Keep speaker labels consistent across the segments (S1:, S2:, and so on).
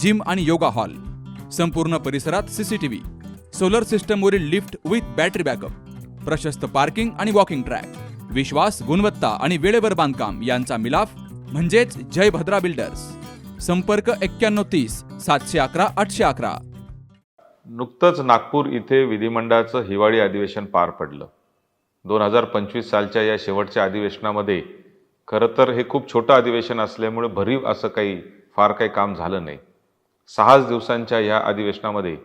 S1: Gym आणि yoga hall. संपूर्ण परिसरात सीसीटीव्ही सोलर सिस्टमवरील लिफ्ट विथ बॅटरी बॅकअप प्रशस्त पार्किंग आणि वॉकिंग ट्रॅक विश्वास गुणवत्ता आणि वेळेवर बांधकाम यांचा मिलाफ म्हणजेच जय भद्रा बिल्डर्स संपर्क एक्क्याण्णव तीस सातशे अकरा आठशे अकरा.
S2: नुकतंच नागपूर इथे विधिमंडळाचं हिवाळी अधिवेशन पार पडलं. दोन हजार पंचवीस सालच्या या शेवटच्या अधिवेशनामध्ये खरं तर हे खूप छोटं अधिवेशन असल्यामुळे भरीव असं काही फार काही काम झालं नाही. सहाच दिवसांच्या या अधिवेशनामध्ये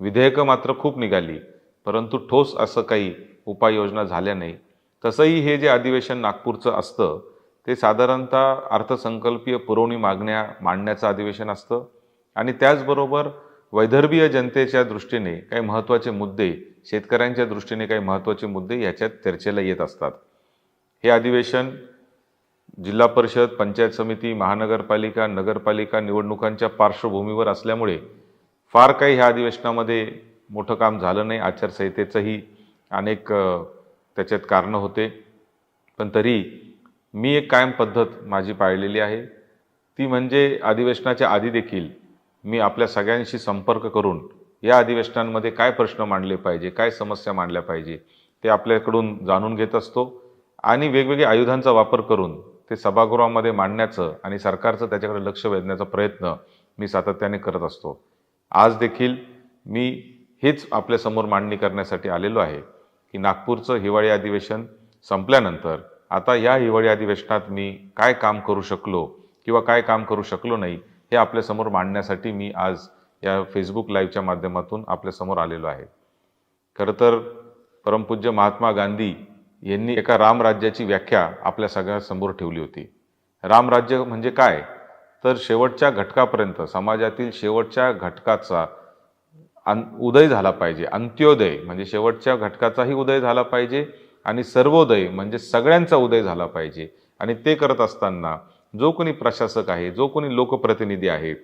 S2: विधेयकं मात्र खूप निघाली परंतु ठोस असं काही उपाययोजना झाल्या नाही. तसंही हे जे अधिवेशन नागपूरचं असतं ते साधारणतः अर्थसंकल्पीय पुरवणी मागण्या मांडण्याचं अधिवेशन असतं. आणि त्याचबरोबर वैदर्भीय जनतेच्या दृष्टीने काही महत्त्वाचे मुद्दे शेतकऱ्यांच्या दृष्टीने काही महत्त्वाचे मुद्दे याच्यात चर्चेला येत असतात. हे अधिवेशन जिल्हा परिषद पंचायत समिती महानगरपालिका नगरपालिका निवडणुकांच्या पार्श्वभूमीवर असल्यामुळे फार काही ह्या अधिवेशनामध्ये मोठं काम झालं नाही. आचारसंहितेचंही अनेक त्याच्यात कारणं होते. पण तरी मी एक कायम पद्धत माझी पाळलेली आहे. ती म्हणजे अधिवेशनाच्या आधी देखील मी आपल्या सगळ्यांशी संपर्क करून या अधिवेशनांमध्ये काय प्रश्न मांडले पाहिजे काय समस्या मांडल्या पाहिजे ते आपल्याकडून जाणून घेत असतो आणि वेगवेगळ्या आयुधांचा वापर करून ते सभागृहामध्ये मांडण्याचं आणि सरकारचं त्याच्याकडे लक्ष वेधण्याचा प्रयत्न मी सातत्याने करत असतो. आज देखील मी हेच आपल्यासमोर मांडणी करण्यासाठी आलेलो आहे की नागपूरचं हिवाळी अधिवेशन संपल्यानंतर आता या हिवाळी अधिवेशनात मी काय काम करू शकलो किंवा काय काम करू शकलो नाही हे आपल्यासमोर मांडण्यासाठी मी आज या फेसबुक लाईव्हच्या माध्यमातून आपल्यासमोर आलेलो आहे. खरं तर परमपूज्य महात्मा गांधी यांनी एका रामराज्याची व्याख्या आपल्या सगळ्यांसमोर ठेवली होती. रामराज्य म्हणजे काय? तर शेवटच्या घटकापर्यंत समाजातील शेवटच्या घटकाचा अन उदय झाला पाहिजे. अंत्योदय म्हणजे शेवटच्या घटकाचाही उदय झाला पाहिजे आणि सर्वोदय म्हणजे सगळ्यांचा उदय झाला पाहिजे. आणि ते करत असताना जो कोणी प्रशासक आहे जो कोणी लोकप्रतिनिधी आहे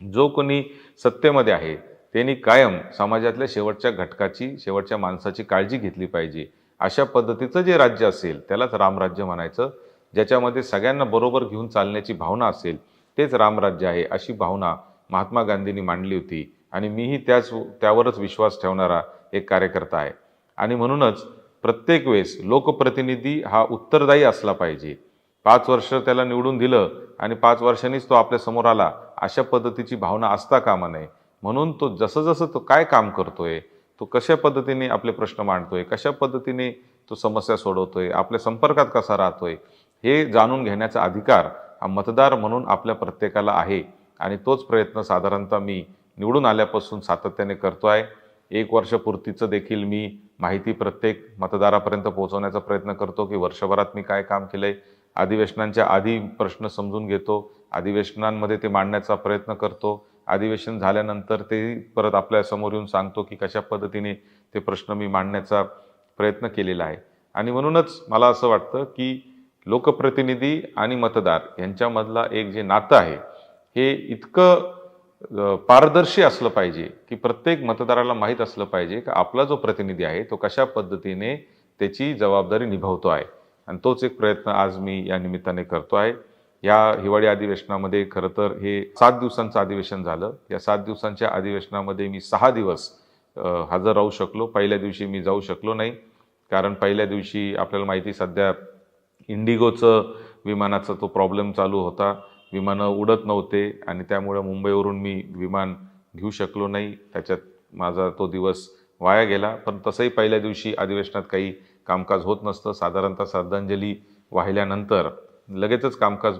S2: जो कोणी सत्तेमध्ये आहे त्यांनी कायम समाजातल्या शेवटच्या घटकाची शेवटच्या माणसाची काळजी घेतली पाहिजे. अशा पद्धतीचं जे राज्य असेल त्यालाच रामराज्य म्हणायचं. ज्याच्यामध्ये सगळ्यांना बरोबर घेऊन चालण्याची भावना असेल तेच रामराज्य आहे अशी भावना महात्मा गांधींनी मांडली होती. आणि मीही त्याच त्यावरच विश्वास ठेवणारा एक कार्यकर्ता आहे. आणि म्हणूनच प्रत्येक वेळेस लोकप्रतिनिधी हा उत्तरदायी असला पाहिजे. पाच वर्ष त्याला निवडून दिलं आणि पाच वर्षांनीच तो आपल्यासमोर आला अशा पद्धतीची भावना असता कामा नये. म्हणून तो जसं जसं तो काय काम करतोय तो कशा पद्धतीने आपले प्रश्न मांडतोय? कशा पद्धतीने तो समस्या सोडवतोय? आपल्या संपर्कात कसा राहतोय? हे जाणून घेण्याचा अधिकार हा मतदार म्हणून आपल्या प्रत्येकाला आहे आणि तोच प्रयत्न साधारणतः मी निवडून आल्यापासून सातत्याने करतो आहे. एक वर्षपूर्तीचं देखील मी माहिती प्रत्येक मतदारापर्यंत पोहोचवण्याचा प्रयत्न करतो की वर्षभरात मी काय काम केलंय. अधिवेशनांच्या आधी प्रश्न समजून घेतो. अधिवेशनांमध्ये ते मांडण्याचा प्रयत्न करतो. अधिवेशन झाल्यानंतर ते परत आपल्यासमोर येऊन सांगतो की कशा पद्धतीने ते प्रश्न मी मांडण्याचा प्रयत्न केलेला आहे. आणि म्हणूनच मला असं वाटतं की लोकप्रतिनिधी आणि मतदार यांच्यामधला एक जे नातं आहे हे इतकं पारदर्शी असलं पाहिजे की प्रत्येक मतदाराला माहीत असलं पाहिजे की आपला जो प्रतिनिधी आहे तो कशा पद्धतीने त्याची जबाबदारी निभावतो आहे. आणि तोच एक प्रयत्न आज मी या निमित्ताने करतो आहे. या हिवाळी अधिवेशनामध्ये खरं तर हे सात दिवसांचं अधिवेशन झालं. या सात दिवसांच्या अधिवेशनामध्ये मी सहा दिवस हजर राहू शकलो. पहिल्या दिवशी मी जाऊ शकलो नाही. कारण पहिल्या दिवशी आपल्याला माहिती सध्या इंडिगोचं विमानाचा तो प्रॉब्लेम चालू होता. विमानं उडत नव्हते आणि त्यामुळं मुंबईवरून मी विमान घेऊ शकलो नाही. त्याच्यात माझा तो दिवस वाया गेला. पण तसंही पहिल्या दिवशी अधिवेशनात काही कामकाज होत नसतं. साधारणतः श्रद्धांजली वाहिल्यानंतर लगेचच कामकाज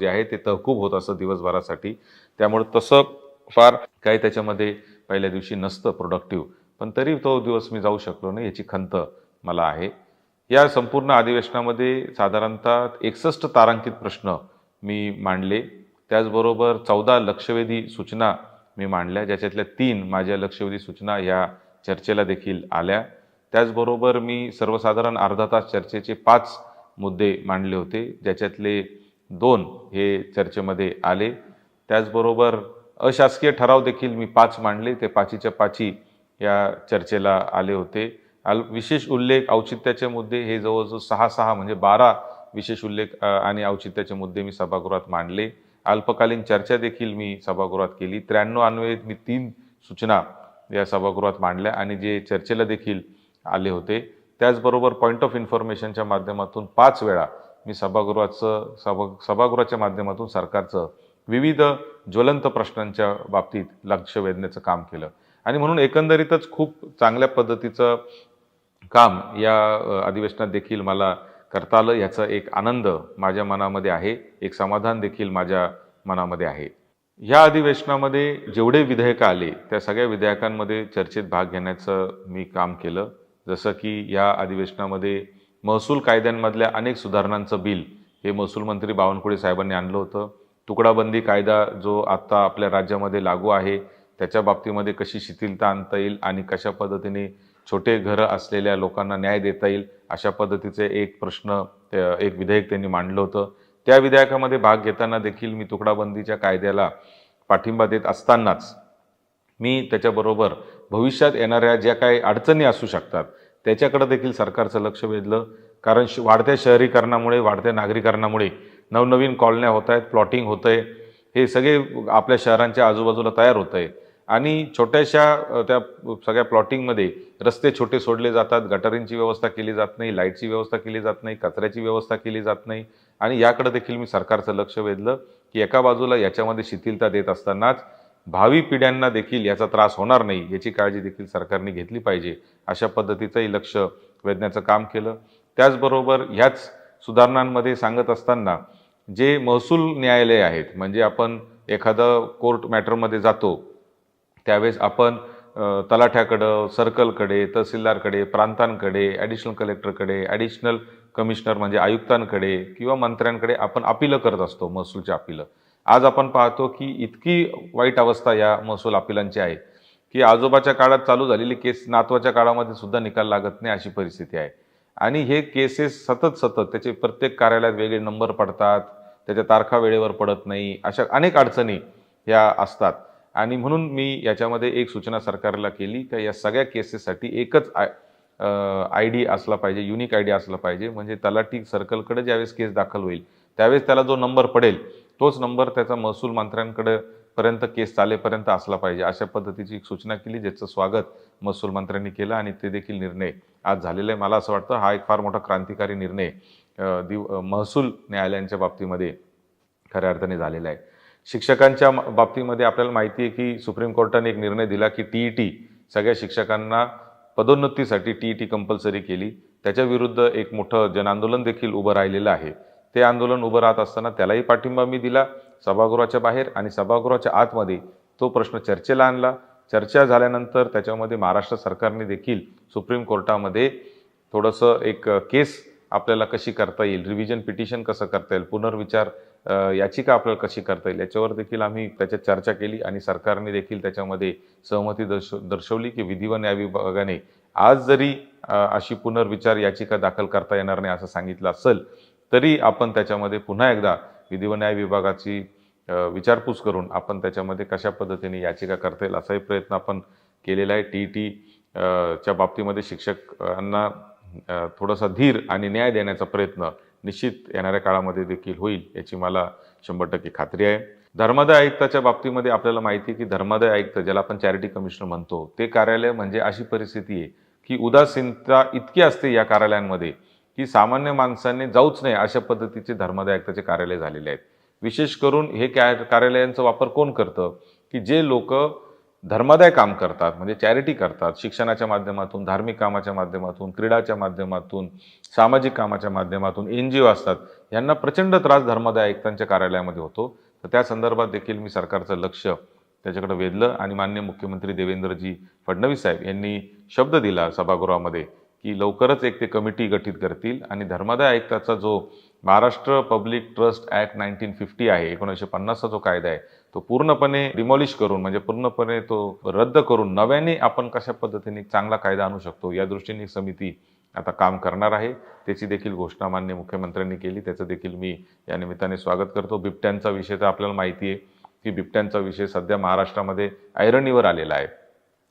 S2: जे आहे ते तहकूब होत असतं दिवसभरासाठी. त्यामुळं तसं फार काही त्याच्यामध्ये पहिल्या दिवशी नसतं प्रोडक्टिव्ह पण तरी तो दिवस मी जाऊ शकलो नाही याची खंत मला आहे. या संपूर्ण अधिवेशनामध्ये साधारणतः एकसष्ट तारांकित प्रश्न मी मांडले. त्याचबरोबर चौदा लक्षवेधी सूचना मी मांडल्या ज्याच्यातल्या तीन माझ्या लक्षवेधी सूचना ह्या चर्चेला देखील आल्या. त्याचबरोबर मी सर्वसाधारण अर्धा तास चर्चेचे पाच मुद्दे मांडले होते. ज्याच्यातले दोन हे चर्चेमध्ये आले. त्याचबरोबर अशासकीय ठराव देखील मी पाच मांडले. ते पाचीच्या पाची या चर्चेला आले होते. अल विशेष उल्लेख औचित्याचे मुद्दे हे जवळजवळ सहा सहा म्हणजे बारा विशेष उल्लेख आणि औचित्याचे मुद्दे मी सभागृहात मांडले. अल्पकालीन चर्चा देखील मी सभागृहात केली. त्र्याण्णव अन्वयेत मी तीन सूचना या सभागृहात मांडल्या आणि जे चर्चेला देखील आले होते. त्याचबरोबर पॉईंट ऑफ इन्फॉर्मेशनच्या माध्यमातून पाच वेळा मी सभागृहाचं सभा सभागृहाच्या माध्यमातून सरकारचं विविध ज्वलंत प्रश्नांच्या बाबतीत लक्ष वेधण्याचं काम केलं. आणि म्हणून एकंदरीतच खूप चांगल्या पद्धतीचं काम या अधिवेशनात देखील मला करता आलं. याचा एक आनंद माझ्या मनामध्ये आहे. एक समाधान देखील माझ्या मनामध्ये आहे. ह्या अधिवेशनामध्ये जेवढे विधेयकं आले त्या सगळ्या विधेयकांमध्ये चर्चेत भाग घेण्याचं मी काम केलं. जसं की या अधिवेशनामध्ये महसूल कायद्यांमधल्या अनेक सुधारणांचं बिल हे महसूल मंत्री बावनकुळे साहेबांनी आणलं होतं. तुकडाबंदी कायदा जो आत्ता आपल्या राज्यामध्ये लागू आहे त्याच्या बाबतीमध्ये कशी शिथिलता आणता येईल आणि कशा पद्धतीने छोटे घरं असलेल्या लोकांना न्याय देता येईल अशा पद्धतीचे एक प्रश्न एक विधेयक त्यांनी मांडलं होतं. त्या विधेयकामध्ये भाग घेताना देखील मी तुकडाबंदीच्या कायद्याला पाठिंबा देत असतानाच मी त्याच्याबरोबर भविष्यात येणाऱ्या ज्या काही अडचणी असू शकतात त्याच्याकडे देखील सरकारचं लक्ष वेधलं. कारण श वाढत्या शहरीकरणामुळे वाढत्या नागरीकरणामुळे नवनवीन कॉलन्या होत आहेत प्लॉटिंग होतं आहे हे सगळे आपल्या शहरांच्या आजूबाजूला तयार होत आहे आणि छोट्याशा त्या सगळ्या प्लॉटिंगमध्ये रस्ते छोटे सोडले जातात गटारींची व्यवस्था केली जात नाही लाईटची व्यवस्था केली जात नाही कचऱ्याची व्यवस्था केली जात नाही. आणि याकडे देखील मी सरकारचं लक्ष वेधलं की एका बाजूला याच्यामध्ये शिथिलता देत असतानाच भावी पिढ्यांना देखील याचा त्रास होणार नाही याची काळजी देखील सरकारने घेतली पाहिजे अशा पद्धतीचंही लक्ष वेधण्याचं काम केलं. त्याचबरोबर ह्याच सुधारणांमध्ये सांगत असताना जे महसूल न्यायालय आहेत म्हणजे आपण एखादं कोर्ट मॅटरमध्ये जातो त्यावेळेस आपण तलाठ्याकडं सर्कलकडे तहसीलदारकडे प्रांतांकडे ॲडिशनल कलेक्टरकडे ॲडिशनल कमिशनर म्हणजे आयुक्तांकडे किंवा मंत्र्यांकडे आपण अपिलं करत असतो महसूलच्या अपिलं. आज आपण पाहतो की इतकी वाईट अवस्था या महसूल अपिलांची आहे की आजोबाच्या काळात चालू झालेली केस नातवाच्या काळामध्ये सुद्धा निकाल लागत नाही अशी परिस्थिती आहे. आणि हे केसेस सतत सतत त्याचे प्रत्येक कार्यालयात वेगळे नंबर पडतात त्याच्या तारखा वेळेवर पडत नाही अशा अनेक अडचणी या असतात. आणि म्हणून मी याच्यामध्ये एक सूचना सरकारला केली का या सगळ्या केसेससाठी एकच आय आय डी असला पाहिजे युनिक आय डी असला पाहिजे म्हणजे तलाठी सर्कलकडे ज्यावेळेस केस दाखल होईल त्यावेळेस त्याला जो नंबर पडेल तोच नंबर त्याचा महसूल मंत्र्यांकडे पर्यंत केस चालेपर्यंत असला पाहिजे अशा पद्धतीची एक सूचना केली ज्याचं स्वागत महसूल मंत्र्यांनी केलं आणि ते देखील निर्णय आज झालेला आहे. मला असं वाटतं हा एक फार मोठा क्रांतिकारी निर्णय दिव महसूल न्यायालयांच्या बाबतीमध्ये खऱ्या अर्थाने झालेला आहे. शिक्षकांच्या बाबतीमध्ये आपल्याला माहिती आहे की सुप्रीम कोर्टाने एक निर्णय दिला की टी ई टी सगळ्या शिक्षकांना पदोन्नतीसाठी टी ई टी कंपल्सरी केली. त्याच्या विरुद्ध एक मोठं जनआंदोलन देखील उभं राहिलेलं आहे. ते आंदोलन उभं राहत असताना त्यालाही पाठिंबा मी दिला. सभागृहाच्या बाहेर आणि सभागृहाच्या आतमध्ये तो प्रश्न चर्चेला आणला. चर्चा झाल्यानंतर त्याच्यामध्ये महाराष्ट्र सरकारने देखील सुप्रीम कोर्टामध्ये थोडंसं एक केस आपल्याला कशी करता येईल रिव्हिजन पिटिशन कसं करता येईल पुनर्विचार याचिका आपल्याला कशी करता येईल याच्यावर देखील आम्ही त्याच्यात चर्चा केली आणि सरकारने देखील त्याच्यामध्ये सहमती दर्श दर्शवली की विधी व न्याय विभागाने आज जरी अशी पुनर्विचार याचिका दाखल करता येणार नाही असं सांगितलं असेल तरी आपण त्याच्यामध्ये पुन्हा एकदा विधी व न्याय विभागाची विचारपूस करून आपण त्याच्यामध्ये कशा पद्धतीने याचिका करता येईल असाही प्रयत्न आपण केलेला आहे. टी टी च्या बाबतीमध्ये शिक्षकांना थोडासा धीर आणि न्याय देण्याचा प्रयत्न निश्चित येणाऱ्या काळामध्ये देखील होईल याची मला शंभर टक्के खात्री आहे. धर्मादाय आयुक्ताच्या बाबतीमध्ये आपल्याला माहिती आहे की धर्मादाय आयुक्त ज्याला आपण चॅरिटी कमिशनर म्हणतो ते कार्यालय म्हणजे अशी परिस्थिती आहे की उदासीनता इतकी असते या कार्यालयांमध्ये की सामान्य माणसांनी जाऊच नाही अशा पद्धतीचे धर्मादाय आयुक्ताचे कार्यालय झालेले आहेत. विशेष करून हे कॅ कार्यालयांचा वापर कोण करतं? की जे लोक धर्मादाय काम करतात म्हणजे चॅरिटी करतात शिक्षणाच्या माध्यमातून धार्मिक कामाच्या माध्यमातून क्रीडाच्या माध्यमातून सामाजिक कामाच्या माध्यमातून एन जी ओ असतात यांना प्रचंड त्रास धर्मादाय आयुक्तांच्या कार्यालयामध्ये होतो. तर त्या संदर्भात देखील मी सरकारचं लक्ष त्याच्याकडे वेधलं आणि मान्य मुख्यमंत्री देवेंद्रजी फडणवीस साहेब यांनी शब्द दिला सभागृहामध्ये की लवकरच एक ते कमिटी गठीत करतील. आणि धर्मादाय आयुक्ताचा जो Maharashtra public trust act nineteen fifty आहे एकोणीसशे पन्नासचा जो कायदा आहे तो पूर्णपणे डिमॉलिश करून म्हणजे पूर्णपणे तो रद्द करून नव्याने आपण कशा पद्धतीने चांगला कायदा आणू शकतो या दृष्टीने समिती आता काम करणार आहे. त्याची देखील घोषणा मान्य मुख्यमंत्र्यांनी केली. त्याचं देखील मी या निमित्ताने स्वागत करतो. बिबट्यांचा विषय तर आपल्याला माहिती आहे की बिबट्यांचा विषय सध्या महाराष्ट्रामध्ये ऐरणीवर आलेला आहे.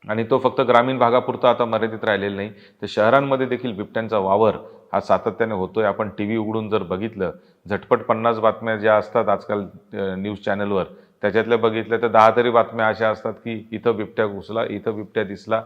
S2: आणि तो फक्त ग्रामीण भागापुरता आता मर्यादित राहिलेला नाही तर शहरांमध्ये देखील बिबट्यांचा वावर हा सातत्याने होतोय. आपण टी व्ही उघडून जर बघितलं झटपट पन्नास बातम्या ज्या असतात आजकाल न्यूज चॅनलवर त्याच्यातल्या बघितल्या तर दहा तरी बातम्या अशा असतात की इथं बिबट्या घुसला इथं बिबट्या दिसला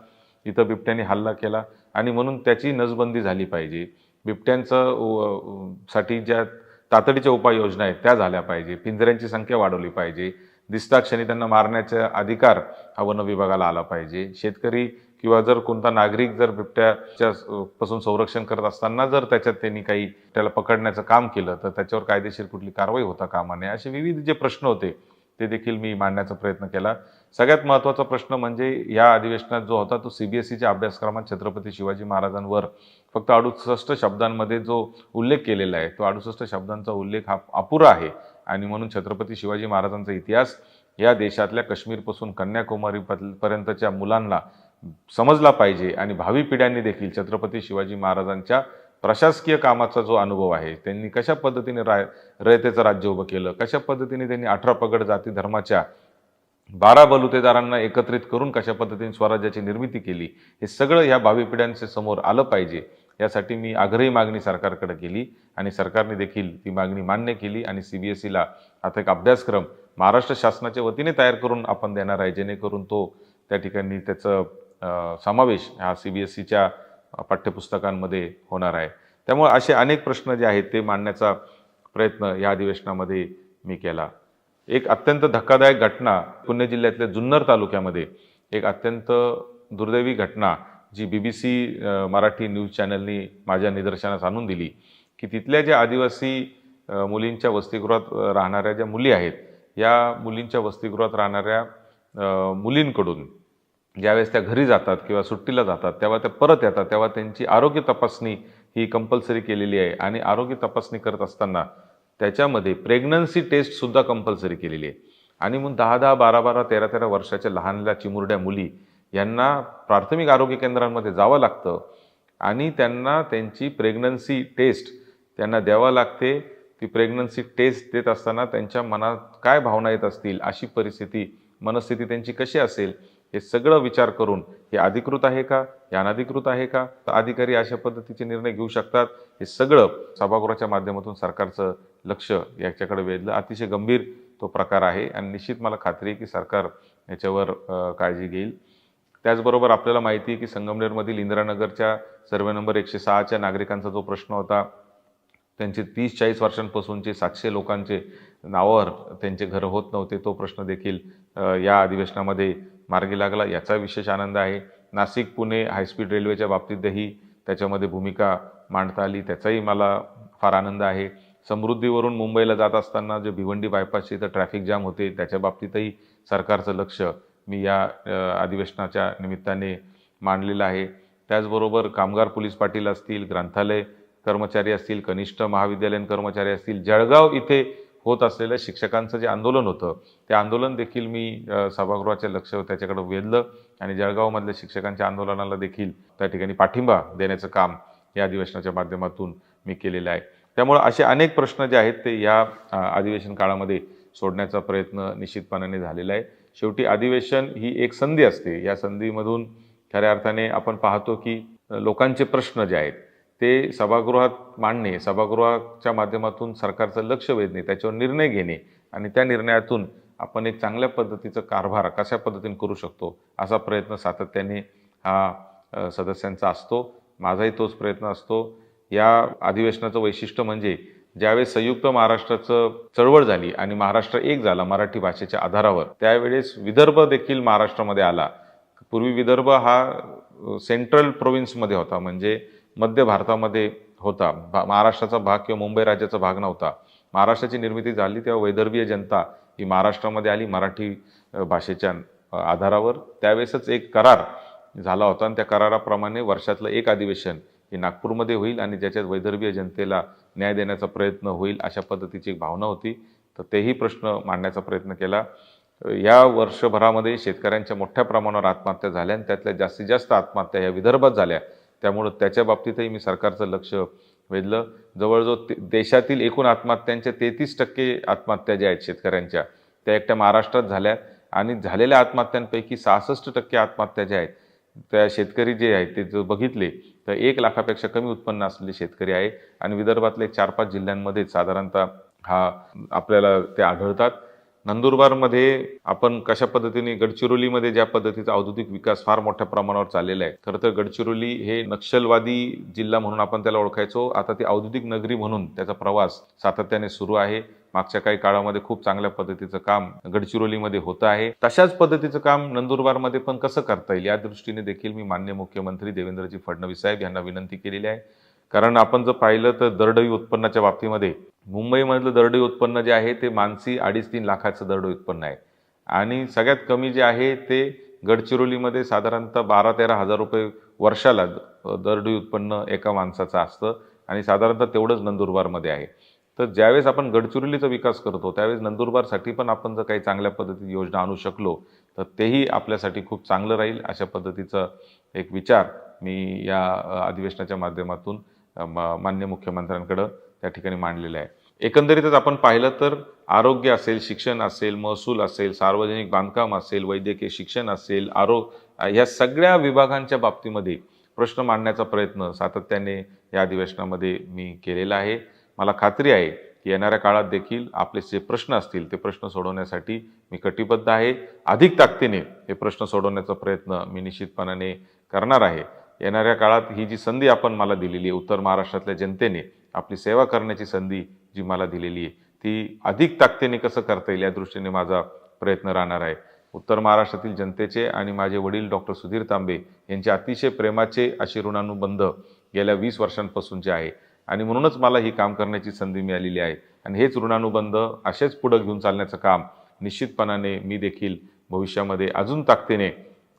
S2: इथं बिबट्याने हल्ला केला आणि म्हणून त्याची नसबंदी झाली पाहिजे. बिबट्यांचं साठी ज्या तातडीच्या उपाययोजना आहेत त्या झाल्या पाहिजे. पिंजऱ्यांची संख्या वाढवली पाहिजे. दिसता क्षणी त्यांना मारण्याचा अधिकार हा वन विभागाला आला पाहिजे. शेतकरी किंवा जर कोणता नागरिक जर बिबट्याच्या पासून संरक्षण करत असताना जर त्याच्यात त्यांनी काही त्याला पकडण्याचं काम केलं तर त्याच्यावर कायदेशीर कुठली कारवाई होता कामा नये. असे विविध जे प्रश्न होते ते देखील मी मांडण्याचा प्रयत्न केला. सगळ्यात महत्त्वाचा प्रश्न म्हणजे या अधिवेशनात जो होता तो सीबीएसईच्या अभ्यासक्रमात छत्रपती शिवाजी महाराजांवर फक्त अडुसष्ट शब्दांमध्ये जो उल्लेख केलेला आहे तो अडुसष्ट शब्दांचा उल्लेख हा अपुरा आहे. आणि म्हणून छत्रपती शिवाजी महाराजांचा इतिहास या देशातल्या काश्मीरपासून कन्याकुमारी पर्यंतच्या मुलांना समजला पाहिजे आणि भावी पिढ्यांनी देखील छत्रपती शिवाजी महाराजांच्या प्रशासकीय कामाचा जो अनुभव आहे त्यांनी कशा पद्धतीने राय रयतेचं राज्य उभं केलं कशा पद्धतीने त्यांनी अठरा पगड जाती धर्माच्या बारा बलुतेदारांना एकत्रित करून कशा पद्धतीने स्वराज्याची निर्मिती केली हे सगळं ह्या भावी पिढ्यांच्या समोर आलं पाहिजे. यासाठी मी आग्रही मागणी सरकारकडे केली आणि सरकारने देखील ती मागणी मान्य केली आणि सी बी एस सीला आता एक अभ्यासक्रम महाराष्ट्र शासनाच्या वतीने तयार करून आपण देणार आहे जेणेकरून तो त्या ठिकाणी त्याचं समावेश हा सी बी एस सीच्या पाठ्यपुस्तकांमध्ये होणार आहे. त्यामुळे असे अनेक प्रश्न जे आहेत ते मांडण्याचा प्रयत्न या अधिवेशनामध्ये मी केला. एक अत्यंत धक्कादायक घटना पुणे जिल्ह्यातल्या जुन्नर तालुक्यामध्ये एक अत्यंत दुर्दैवी घटना जी B B C Marathi news चॅनलनी माझ्या निदर्शनास आणून दिली की तिथल्या ज्या आदिवासी मुलींच्या वसतिगृहात राहणाऱ्या ज्या मुली आहेत या मुलींच्या वसतिगृहात राहणाऱ्या मुलींकडून ज्यावेळेस त्या घरी जातात किंवा सुट्टीला जातात तेव्हा त्या परत येतात तेव्हा त्यांची आरोग्य तपासणी ही कंपल्सरी केलेली आहे. आणि आरोग्य तपासणी करत असताना त्याच्यामध्ये प्रेग्नन्सी टेस्टसुद्धा कंपल्सरी केलेली आहे. आणि मग दहा दहा बारा बारा तेरा तेरा वर्षाच्या लहानल्या चिमुरड्या मुली यांना प्राथमिक आरोग्य केंद्रांमध्ये जावं लागतं आणि त्यांना त्यांची प्रेग्नन्सी टेस्ट त्यांना द्यावं लागते. ती प्रेग्नन्सी टेस्ट देत असताना त्यांच्या मनात काय भावना येत असतील अशी परिस्थिती मनस्थिती त्यांची कशी असेल हे सगळं विचार करून हे अधिकृत आहे का हे अनधिकृत आहे का तर अधिकारी अशा पद्धतीचे निर्णय घेऊ शकतात हे सगळं सभागृहाच्या माध्यमातून सरकारचं लक्ष याच्याकडे वेधलं. अतिशय गंभीर तो प्रकार आहे आणि निश्चित मला खात्री आहे की सरकार याच्यावर काळजी घेईल. त्याचबरोबर आपल्याला माहिती आहे की संगमनेरमधील इंदिरानगरच्या सर्वे नंबर एकशे सहाच्या नागरिकांचा जो प्रश्न होता त्यांचे तीस चाळीस वर्षांपासूनचे सातशे लोकांचे नावावर त्यांचे घरं होत नव्हते तो प्रश्न देखील या अधिवेशनामध्ये मार्गी लागला. याचा विशेष आनंद आहे. नाशिक पुणे हायस्पीड रेल्वेच्या बाबतीतही त्याच्यामध्ये भूमिका मांडता आली. त्याचाही मला फार आनंद आहे. समृद्धीवरून मुंबईला जात असताना जे भिवंडी बायपासचे इथं ट्रॅफिक जाम होते त्याच्या बाबतीतही सरकारचं लक्ष मी या अधिवेशनाच्या निमित्ताने मांडलेलं आहे. त्याचबरोबर कामगार पोलीस पाटील असतील ग्रंथालय कर्मचारी असतील कनिष्ठ महाविद्यालयीन कर्मचारी असतील जळगाव इथे होत असलेलं शिक्षकांचं जे आंदोलन होतं ते आंदोलन देखील मी सभागृहाचे लक्ष त्याच्याकडे वेधलं आणि जळगावमधल्या शिक्षकांच्या आंदोलनाला देखील त्या ठिकाणी पाठिंबा देण्याचं काम या अधिवेशनाच्या माध्यमातून मी केलेलं आहे. त्यामुळं असे अनेक प्रश्न जे आहेत ते या अधिवेशन काळामध्ये सोडण्याचा प्रयत्न निश्चितपणाने झालेला आहे. शेवटी अधिवेशन ही एक संधी असते. या संधीमधून खऱ्या अर्थाने आपण पाहतो की लोकांचे प्रश्न जे आहेत ते सभागृहात मांडणे सभागृहाच्या माध्यमातून सरकारचं लक्ष वेधणे त्याच्यावर निर्णय घेणे आणि त्या निर्णयातून आपण एक चांगल्या पद्धतीचं कारभार कशा पद्धतीने करू शकतो असा प्रयत्न सातत्याने हा सदस्यांचा असतो. माझाही तोच प्रयत्न असतो. या अधिवेशनाचं वैशिष्ट्य म्हणजे ज्यावेळेस संयुक्त महाराष्ट्राचं चळवळ झाली आणि महाराष्ट्र एक झाला मराठी भाषेच्या आधारावर त्यावेळेस विदर्भ देखील महाराष्ट्रामध्ये आला. पूर्वी विदर्भ हा सेंट्रल प्रोविन्समध्ये होता म्हणजे मध्य भारतामध्ये होता. भा महाराष्ट्राचा भाग किंवा मुंबई राज्याचा भाग नव्हता. महाराष्ट्राची निर्मिती झाली तेव्हा वैदर्भीय जनता ही महाराष्ट्रामध्ये आली मराठी भाषेच्या आधारावर. त्यावेळेसच एक करार झाला होता आणि त्या कराराप्रमाणे वर्षातलं एक अधिवेशन हे नागपूरमध्ये होईल आणि ज्याच्यात वैदर्भीय जनतेला न्याय देण्याचा प्रयत्न होईल अशा पद्धतीची एक भावना होती. तर तेही प्रश्न मांडण्याचा प्रयत्न केला. या वर्षभरामध्ये शेतकऱ्यांच्या मोठ्या प्रमाणावर आत्महत्या झाल्या आणि त्यातल्या जास्तीत जास्त आत्महत्या या विदर्भात झाल्या. त्यामुळं त्याच्या बाबतीतही मी सरकारचं लक्ष वेधलं. जवळजवळ ते- देशातील एकूण आत्महत्यांच्या तेहतीस टक्के आत्महत्या ज्या आहेत शेतकऱ्यांच्या त्या एकट्या महाराष्ट्रात झाल्या. आणि झालेल्या आत्महत्यांपैकी सहासष्ट टक्के आत्महत्या ज्या आहेत त्या शेतकरी जे आहेत ते जर बघितले तर एक लाखापेक्षा कमी उत्पन्न असलेले शेतकरी आहे. आणि विदर्भातले चार पाच जिल्ह्यांमध्ये साधारणतः हा आपल्याला ते आढळतात. नंदुरबारमध्ये आपण कशा पद्धतीने गडचिरोलीमध्ये ज्या पद्धतीचा औद्योगिक विकास फार मोठ्या प्रमाणावर चाललेला आहे खरं तर गडचिरोली हे नक्षलवादी जिल्हा म्हणून आपण त्याला ओळखायचो. आता ती औद्योगिक नगरी म्हणून त्याचा प्रवास सातत्याने सुरू आहे. मागच्या काही काळामध्ये खूप चांगल्या पद्धतीचं काम गडचिरोलीमध्ये होतं आहे. तशाच पद्धतीचं काम नंदुरबारमध्ये पण कसं करता येईल या दृष्टीने देखील मी मान्य मुख्यमंत्री देवेंद्रजी फडणवीस साहेब यांना विनंती केलेली आहे. कारण आपण जर पाहिलं तर दरडोई उत्पन्नाच्या बाबतीमध्ये मुंबईमधलं दरडवी उत्पन्न जे आहे ते मानसी अडीच तीन लाखाचं दरडोई उत्पन्न आहे. आणि सगळ्यात कमी जे आहे ते गडचिरोलीमध्ये साधारणतः बारा तेरा हजार रुपये वर्षाला दरडवी दरडोई उत्पन्न एका माणसाचं असतं. आणि साधारणतः तेवढंच नंदुरबारमध्ये आहे. तर ज्यावेळेस आपण गडचिरोलीचा विकास करतो त्यावेळेस नंदुरबारसाठी पण आपण जर काही चांगल्या पद्धतीची योजना आणू शकलो तर तेही आपल्यासाठी खूप चांगलं राहील अशा पद्धतीचं एक विचार मी या अधिवेशनाच्या माध्यमातून मान्य मुख्यमंत्र्यांकडं त्या ठिकाणी मांडलेलं आहे. एकंदरीतच आपण पाहिलं तर आरोग्य असेल शिक्षण असेल महसूल असेल सार्वजनिक बांधकाम असेल वैद्यकीय शिक्षण असेल आरोग्य ह्या सगळ्या विभागांच्या बाबतीमध्ये प्रश्न मांडण्याचा प्रयत्न सातत्याने या अधिवेशनामध्ये मी केलेला आहे. मला खात्री आहे की येणाऱ्या काळात देखील आपले जे प्रश्न असतील ते प्रश्न सोडवण्यासाठी मी कटिबद्ध आहे. अधिक ताकदीने हे प्रश्न सोडवण्याचा प्रयत्न मी निश्चितपणाने करणार आहे. येणाऱ्या काळात ही जी संधी आपण मला दिलेली आहे उत्तर महाराष्ट्रातल्या जनतेने आपली सेवा करण्याची संधी जी मला दिलेली आहे ती अधिक ताकदीने कसं करता येईल या दृष्टीने माझा प्रयत्न राहणार आहे. उत्तर महाराष्ट्रातील जनतेचे आणि माझे वडील डॉक्टर सुधीर तांबे यांचे अतिशय प्रेमाचे असे ऋणानुबंध गेल्या वीस वर्षांपासूनचे आहे आणि म्हणूनच मला ही काम करण्याची संधी मिळालेली आहे. आणि हेच ऋणानुबंध असेच पुढं घेऊन चालण्याचं काम निश्चितपणाने मी देखील भविष्यामध्ये अजून ताकदीने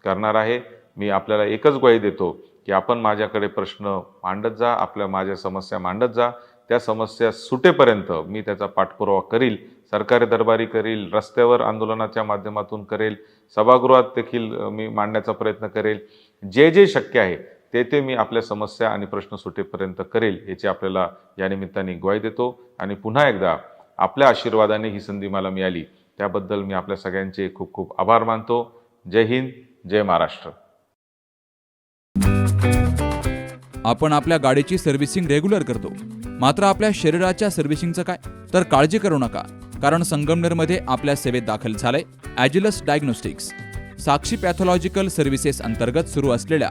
S2: करणार आहे. मी आपल्याला एकच ग्वाही देतो की आपण माझ्याकडे प्रश्न मांडत जा आपल्या माझ्या समस्या मांडत जा. त्या समस्या सुटेपर्यंत मी त्याचा पाठपुरावा करील सरकारी दरबारी करील रस्त्यावर आंदोलनाच्या माध्यमातून करेल सभागृहात देखील मी मांडण्याचा प्रयत्न करेल. जे जे शक्य आहे ते ते मी आपल्या समस्या आणि प्रश्न सुटेपर्यंत करेल याची आपल्याला या निमित्ताने ग्वाही देतो. आणि पुन्हा एकदा आपल्या आशीर्वादाने ही संधी मला मिळाली. त्याबद्दल मी आपल्या सगळ्यांचे खूप खूप आभार मानतो. जय हिंद जय महाराष्ट्र.
S1: आपण आपल्या गाडीची सर्व्हिसिंग रेग्युलर करतो. मात्र आपल्या शरीराच्या सर्व्हिसिंगचं काय? तर काळजी करू नका कारण संगमनेरमध्ये आपल्या सेवेत दाखल झालंय Agilus diagnostics. Sakshi pathological services अंतर्गत सुरू असलेल्या